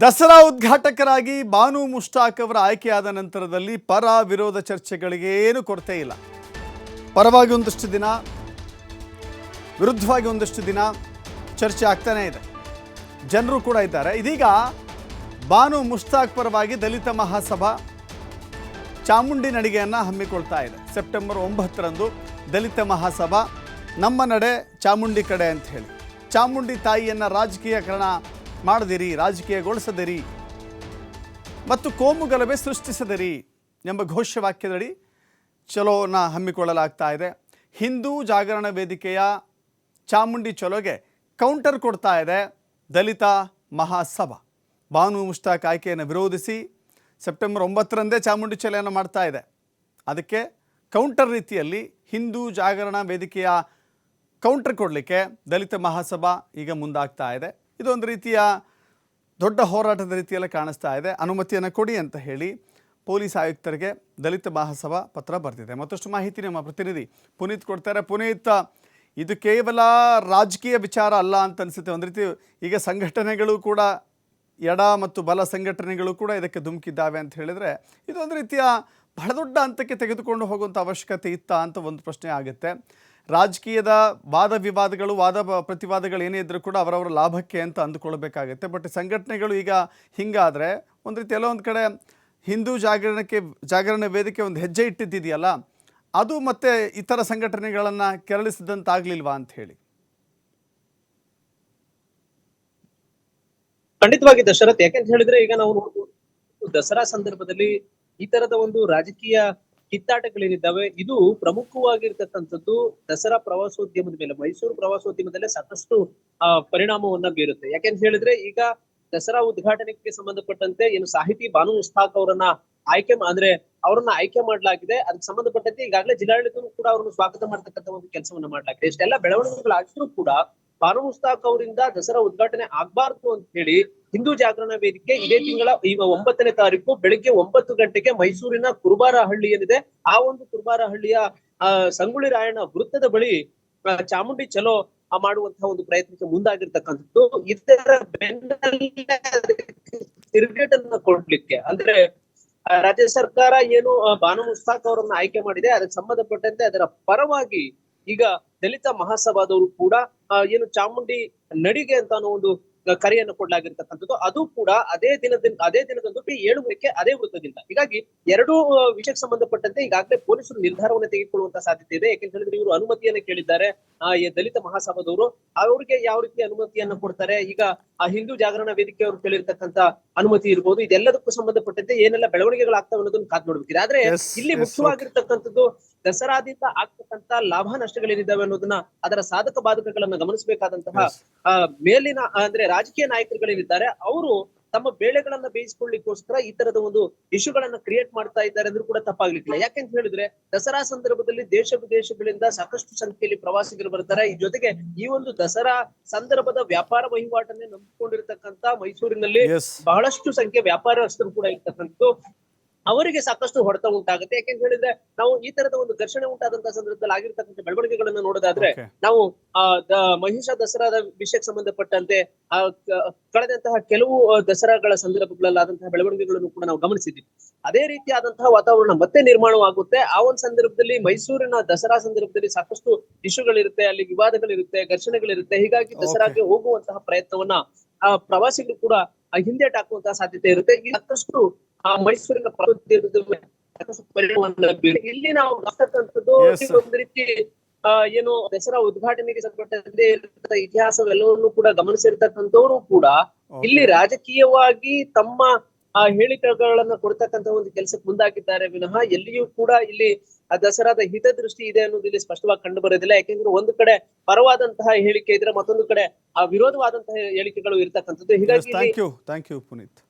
ದಸರಾ ಉದ್ಘಾಟಕರಾಗಿ ಬಾನು ಮುಷ್ತಾಕ್ ಅವರ ಆಯ್ಕೆಯಾದ ನಂತರದಲ್ಲಿ ಪರ ವಿರೋಧ ಚರ್ಚೆಗಳಿಗೆ ಏನು ಕೊರತೆ ಇಲ್ಲ. ಪರವಾಗಿ ಒಂದಷ್ಟು ದಿನ, ವಿರುದ್ಧವಾಗಿ ಒಂದಷ್ಟು ದಿನ ಚರ್ಚೆ ಆಗ್ತಾನೇ ಇದೆ. ಜನರು ಕೂಡ ಇದ್ದಾರೆ. ಇದೀಗ ಬಾನು ಮುಷ್ತಾಕ್ ಪರವಾಗಿ ದಲಿತ ಮಹಾಸಭಾ ಚಾಮುಂಡಿ ನಡಿಗೆಯನ್ನು ಹಮ್ಮಿಕೊಳ್ತಾ ಇದೆ. ಸೆಪ್ಟೆಂಬರ್ ಒಂಬತ್ತರಂದು ದಲಿತ ಮಹಾಸಭಾ ನಮ್ಮ ನಡೆ ಚಾಮುಂಡಿ ಕಡೆ ಅಂತ ಹೇಳಿ. ಚಾಮುಂಡಿ ತಾಯಿಯನ್ನು ರಾಜಕೀಯಕರಣ ಮಾಡದಿರಿ, ರಾಜಕೀಯಗೊಳಿಸದಿರಿ ಮತ್ತು ಕೋಮು ಗಲಭೆ ಸೃಷ್ಟಿಸದಿರಿ ಎಂಬ ಘೋಷವಾಕ್ಯದಡಿ ಚಲೋನ ಹಮ್ಮಿಕೊಳ್ಳಲಾಗ್ತಾ ಇದೆ. ಹಿಂದೂ ಜಾಗರಣ ವೇದಿಕೆಯ ಚಾಮುಂಡಿ ಚಲೋಗೆ ಕೌಂಟರ್ ಕೊಡ್ತಾ ಇದೆ ದಲಿತ ಮಹಾಸಭಾ. ಬಾನು ಮುಷ್ತಾಕ್ ಆಯ್ಕೆಯನ್ನು ವಿರೋಧಿಸಿ ಸೆಪ್ಟೆಂಬರ್ ಒಂಬತ್ತರಂದೇ ಚಾಮುಂಡಿ ಚಲೆಯನ್ನು ಮಾಡ್ತಾ ಇದೆ. ಅದಕ್ಕೆ ಕೌಂಟರ್ ರೀತಿಯಲ್ಲಿ ಹಿಂದೂ ಜಾಗರಣ ವೇದಿಕೆಯ ಕೌಂಟರ್ ಕೊಡಲಿಕ್ಕೆ ದಲಿತ ಮಹಾಸಭಾ ಈಗ ಮುಂದಾಗ್ತಾ ಇದೆ. ಇದೊಂದು ರೀತಿಯ ದೊಡ್ಡ ಹೋರಾಟದ ರೀತಿಯಲ್ಲಿ ಕಾಣಿಸ್ತಾ ಇದೆ. ಅನುಮತಿಯನ್ನು ಕೊಡಿ ಅಂತ ಹೇಳಿ ಪೊಲೀಸ್ ಆಯುಕ್ತರಿಗೆ ದಲಿತ ಮಹಾಸಭಾ ಪತ್ರ ಬರೆದಿದೆ. ಮತ್ತಷ್ಟು ಮಾಹಿತಿ ನಮ್ಮ ಪ್ರತಿನಿಧಿ ಪುನೀತ್ ಕೊಡ್ತಾರೆ. ಪುನೀತ್, ಇದು ಕೇವಲ ರಾಜಕೀಯ ವಿಚಾರ ಅಲ್ಲ ಅಂತ ಅನಿಸುತ್ತೆ. ಒಂದು ರೀತಿ ಈಗ ಸಂಘಟನೆಗಳು ಕೂಡ, ಎಡ ಮತ್ತು ಬಲ ಸಂಘಟನೆಗಳು ಕೂಡ ಇದಕ್ಕೆ ಧುಮುಕಿದ್ದಾವೆ ಅಂತ ಹೇಳಿದರೆ ಇದೊಂದು ರೀತಿಯ ಬಹಳ ದೊಡ್ಡ ಹಂತಕ್ಕೆ ತೆಗೆದುಕೊಂಡು ಹೋಗುವಂಥ ಅವಶ್ಯಕತೆ ಇತ್ತಾ ಅಂತ ಒಂದು ಪ್ರಶ್ನೆ ಆಗುತ್ತೆ. ರಾಜಕೀಯದ ವಾದ ವಿವಾದಗಳು, ವಾದ ಪ್ರತಿವಾದಗಳು ಏನೇ ಇದ್ದರೂ ಕೂಡ ಅವರವರ ಲಾಭಕ್ಕೆ ಅಂತ ಅಂದುಕೊಳ್ಬೇಕಾಗುತ್ತೆ. ಬಟ್ ಸಂಘಟನೆಗಳು ಈಗ ಹಿಂಗಾದರೆ ಒಂದು ರೀತಿ ಎಲ್ಲೋ ಒಂದು ಕಡೆ ಹಿಂದೂ ಜಾಗರಣಕ್ಕೆ, ಜಾಗರಣ ವೇದಿಕೆ ಒಂದು ಹೆಜ್ಜೆ ಇಟ್ಟಿದ್ದಿದೆಯಲ್ಲ, ಅದು ಮತ್ತೆ ಇತರ ಸಂಘಟನೆಗಳನ್ನು ಕೆರಳಿಸಿದಂತಾಗಲಿಲ್ವಾ ಅಂತ ಹೇಳಿ? ಖಂಡಿತವಾಗಿ ದಶರಥ್, ಯಾಕೆಂತ ಹೇಳಿದ್ರೆ ಈಗ ನಾವು ನೋಡ್ಬೋದು ದಸರಾ ಸಂದರ್ಭದಲ್ಲಿ ಈ ತರದ ಒಂದು ರಾಜಕೀಯ ಕಿತ್ತಾಟಗಳೇನಿದ್ದಾವೆ, ಇದು ಪ್ರಮುಖವಾಗಿರ್ತಕ್ಕಂಥದ್ದು ದಸರಾ ಪ್ರವಾಸೋದ್ಯಮದ ಮೇಲೆ, ಮೈಸೂರು ಪ್ರವಾಸೋದ್ಯಮದಲ್ಲೇ ಸಾಕಷ್ಟು, ಆ, ಪರಿಣಾಮವನ್ನ ಬೀರುತ್ತೆ. ಯಾಕೆಂತ ಹೇಳಿದ್ರೆ, ಈಗ ದಸರಾ ಉದ್ಘಾಟನೆಗೆ ಸಂಬಂಧಪಟ್ಟಂತೆ ಏನು ಸಾಹಿತಿ ಬಾನು ಮುಸ್ತಾಕ್ ಅವರನ್ನ ಆಯ್ಕೆ ಅಂದ್ರೆ ಅವರನ್ನ ಆಯ್ಕೆ ಮಾಡಲಾಗಿದೆ. ಅದಕ್ಕೆ ಸಂಬಂಧಪಟ್ಟಂತೆ ಈಗಾಗಲೇ ಜಿಲ್ಲಾಡಳಿತ ಕೂಡ ಅವರನ್ನು ಸ್ವಾಗತ ಮಾಡ್ತಕ್ಕಂಥ ಒಂದು ಕೆಲಸವನ್ನ ಮಾಡಲಾಗಿದೆ. ಇಷ್ಟೆಲ್ಲ ಬೆಳವಣಿಗೆಗಳಾಗಿದ್ರು ಕೂಡ ಬಾನು ಮುಸ್ತಾಕ್ ಅವರಿಂದ ದಸರಾ ಉದ್ಘಾಟನೆ ಆಗ್ಬಾರ್ದು ಅಂತ ಹೇಳಿ ಹಿಂದೂ ಜಾಗರಣ ವೇದಿಕೆ ಇದೇ ತಿಂಗಳ ಈಗ ಒಂಬತ್ತನೇ ತಾರೀಕು ಬೆಳಿಗ್ಗೆ ಒಂಬತ್ತು ಗಂಟೆಗೆ ಮೈಸೂರಿನ ಕುರುಬಾರಹಳ್ಳಿ ಏನಿದೆ, ಆ ಒಂದು ಕುರುಬಾರ ಹಳ್ಳಿಯ ಸಂಗುಳಿ ರಾಯಣ್ಣ ವೃತ್ತದ ಬಳಿ ಚಾಮುಂಡಿ ಚಲೋ ಮಾಡುವಂತಹ ಒಂದು ಪ್ರಯತ್ನಕ್ಕೆ ಮುಂದಾಗಿರ್ತಕ್ಕಂಥದ್ದು. ಇದರ ಬೆನ್ನಲ್ಲೇ ತಿರುಗೇಟನ್ನ ಕೊಡ್ಲಿಕ್ಕೆ ಅಂದ್ರೆ ರಾಜ್ಯ ಸರ್ಕಾರ ಏನು ಬಾನು ಮುಸ್ತಾಕ್ ಅವರನ್ನ ಆಯ್ಕೆ ಮಾಡಿದೆ, ಅದಕ್ಕೆ ಸಂಬಂಧಪಟ್ಟಂತೆ ಅದರ ಪರವಾಗಿ ಈಗ ದಲಿತ ಮಹಾಸಭಾದವರು ಕೂಡ ಏನು ಚಾಮುಂಡಿ ನಡಿಗೆ ಅಂತ ಅನ್ನೋ ಒಂದು ಕರೆಯನ್ನು ಕೊಡ್ಲಾಗಿರ್ತಕ್ಕಂಥದ್ದು ಅದು ಕೂಡ ಅದೇ ದಿನದ ಅದೇ ದಿನದಂದು ಬಿ ಏಳು ಅದೇ ವೃತ್ತದಿಂದ. ಹೀಗಾಗಿ ಎರಡು ವಿಷಯಕ್ಕೆ ಸಂಬಂಧಪಟ್ಟಂತೆ ಈಗಾಗಲೇ ಪೊಲೀಸರು ನಿರ್ಧಾರವನ್ನು ತೆಗೆದುಕೊಳ್ಳುವಂತ ಸಾಧ್ಯತೆ ಇದೆ. ಯಾಕೆಂತ ಹೇಳಿದ್ರೆ ಇವರು ಅನುಮತಿಯನ್ನು ಕೇಳಿದ್ದಾರೆ. ಆ ದಲಿತ ಮಹಾಸಭಾದವರು ಅವ್ರಿಗೆ ಯಾವ ರೀತಿ ಅನುಮತಿಯನ್ನ ಕೊಡ್ತಾರೆ? ಈಗ ಆ ಹಿಂದೂ ಜಾಗರಣ ವೇದಿಕೆ ಅವರು ಕೇಳಿರ್ತಕ್ಕಂತ ಅನುಮತಿ ಇರ್ಬೋದು. ಇದೆಲ್ಲದಕ್ಕೂ ಸಂಬಂಧಪಟ್ಟಂತೆ ಏನೆಲ್ಲ ಬೆಳವಣಿಗೆಗಳಾಗ್ತಾವ ಅನ್ನೋದನ್ನ ಕಾದ್ ನೋಡ್ಬೇಕಿದೆ. ಆದ್ರೆ ಇಲ್ಲಿ ಮುಖ್ಯವಾಗಿರ್ತಕ್ಕಂಥದ್ದು ದಸರಾದಿಂದ ಆಗ್ತಕ್ಕಂತ ಲಾಭ ನಷ್ಟಗಳೇನಿದ್ದಾವೆ ಅನ್ನೋದನ್ನ ಅದರ ಸಾಧಕ ಬಾಧಕಗಳನ್ನ ಗಮನಿಸಬೇಕಾದಂತಹ. ಮೇಲಿನ ಅಂದ್ರೆ ರಾಜಕೀಯ ನಾಯಕರುಗಳೇನಿದ್ದಾರೆ ಅವರು ತಮ್ಮ ಬೇಳೆಗಳನ್ನ ಬೇಯಿಸಿಕೊಳ್ಳಿಕ್ಕೋಸ್ಕರ ಈ ತರದ ಒಂದು ಇಶ್ಯೂಗಳನ್ನ ಕ್ರಿಯೇಟ್ ಮಾಡ್ತಾ ಇದ್ದಾರೆ ಅಂದ್ರೂ ಕೂಡ ತಪ್ಪಾಗ್ಲಿಕ್ಕಿಲ್ಲ. ಯಾಕೆಂತ ಹೇಳಿದ್ರೆ ದಸರಾ ಸಂದರ್ಭದಲ್ಲಿ ದೇಶ ವಿದೇಶಗಳಿಂದ ಸಾಕಷ್ಟು ಸಂಖ್ಯೆಯಲ್ಲಿ ಪ್ರವಾಸಿಗರು ಬರ್ತಾರೆ. ಈ ಜೊತೆಗೆ ಈ ಒಂದು ದಸರಾ ಸಂದರ್ಭದ ವ್ಯಾಪಾರ ವಹಿವಾಟನ್ನೇ ನಂಬಿಕೊಂಡಿರ್ತಕ್ಕಂತ ಮೈಸೂರಿನಲ್ಲಿ ಬಹಳಷ್ಟು ಸಂಖ್ಯೆ ವ್ಯಾಪಾರಸ್ಥರು ಕೂಡ ಇರ್ತಕ್ಕಂಥದ್ದು. ಅವರಿಗೆ ಸಾಕಷ್ಟು ಹೊಡೆತ ಉಂಟಾಗುತ್ತೆ. ಯಾಕೆಂತ ಹೇಳಿದ್ರೆ ನಾವು ಈ ತರದ ಒಂದು ಘರ್ಷಣೆ ಉಂಟಾದಂತಹ ಸಂದರ್ಭದಲ್ಲಿ ಆಗಿರ್ತಕ್ಕಂಥ ಬೆಳವಣಿಗೆಗಳನ್ನ ನೋಡೋದಾದ್ರೆ ನಾವು ಆ ಮಹಿಷ ದಸರಾದ ವಿಷಯಕ್ಕೆ ಸಂಬಂಧಪಟ್ಟಂತೆ ಆ ಕಳೆದಂತಹ ಕೆಲವು ದಸರಾಗಳ ಸಂದರ್ಭಗಳಲ್ಲಾದಂತಹ ಬೆಳವಣಿಗೆಗಳನ್ನು ಕೂಡ ನಾವು ಗಮನಿಸಿದ್ದೀವಿ. ಅದೇ ರೀತಿಯಾದಂತಹ ವಾತಾವರಣ ಮತ್ತೆ ನಿರ್ಮಾಣವಾಗುತ್ತೆ. ಆ ಒಂದು ಸಂದರ್ಭದಲ್ಲಿ ಮೈಸೂರಿನ ದಸರಾ ಸಂದರ್ಭದಲ್ಲಿ ಸಾಕಷ್ಟು ಇಶ್ಯೂಗಳಿರುತ್ತೆ ಅಲ್ಲಿ ವಿವಾದಗಳಿರುತ್ತೆ ಘರ್ಷಣೆಗಳಿರುತ್ತೆ. ಹೀಗಾಗಿ ದಸರಾಗೆ ಹೋಗುವಂತಹ ಪ್ರಯತ್ನವನ್ನ ಆ ಪ್ರವಾಸಿಗರು ಕೂಡ ಆ ಹಿಂದೇಟ್ ಹಾಕುವಂತಹ ಸಾಧ್ಯತೆ ಇರುತ್ತೆ. ಸಾಕಷ್ಟು ಆ ಮೈಸೂರಿನ ಪರಿಣಾಮವನ್ನ. ಇಲ್ಲಿ ನಾವು sir. ಒಂದು ರೀತಿ ಆ, ಏನು ದಸರಾ ಉದ್ಘಾಟನೆಗೆ ಸಂಬಂಧಪಟ್ಟಂತೆ ಇತಿಹಾಸವೆಲ್ಲವನ್ನು ಕೂಡ ಗಮನಿಸಿರ್ತಕ್ಕಂಥವರು ಕೂಡ ಇಲ್ಲಿ ರಾಜಕೀಯವಾಗಿ ತಮ್ಮ ಆ ಹೇಳಿಕೆಗಳನ್ನ ಕೊಡ್ತಕ್ಕಂತ ಒಂದು ಕೆಲಸಕ್ಕೆ ಮುಂದಾಗಿದ್ದಾರೆ ವಿನಃ ಎಲ್ಲಿಯೂ ಕೂಡ ಇಲ್ಲಿ ಆ ದಸರಾದ ಹಿತದೃಷ್ಟಿ ಇದೆ ಅನ್ನೋದು ಇಲ್ಲಿ ಸ್ಪಷ್ಟವಾಗಿ ಕಂಡು ಬರೋದಿಲ್ಲ ಯಾಕೆಂದ್ರೆ ಒಂದು ಕಡೆ ಪರವಾದಂತಹ ಹೇಳಿಕೆ ಇದ್ರೆ ಮತ್ತೊಂದು ಕಡೆ ಆ ವಿರೋಧವಾದಂತಹ ಹೇಳಿಕೆಗಳು ಇರ್ತಕ್ಕಂಥದ್ದು ಹೀಗಾಗಿ ಪುನೀತ್